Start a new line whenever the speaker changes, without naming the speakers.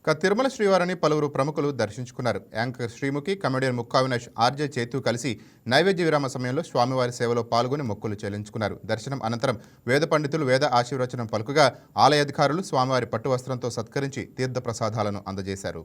ఇక తిరుమల శ్రీవారిని పలువురు ప్రముఖులు దర్శించుకున్నారు. Anchor Sreemukhi comedian Mukku Avinash RJ Chaitu కలిసి నైవేద్య విరామ సమయంలో స్వామివారి సేవలో పాల్గొని మొక్కులు చెల్లించుకున్నారు. దర్శనం అనంతరం వేద పండితులు వేద ఆశీర్వచనం పలుకుగా ఆలయ అధికారులు స్వామివారి పట్టు వస్త్రంతో సత్కరించి తీర్థప్రసాదాలను అందజేశారు.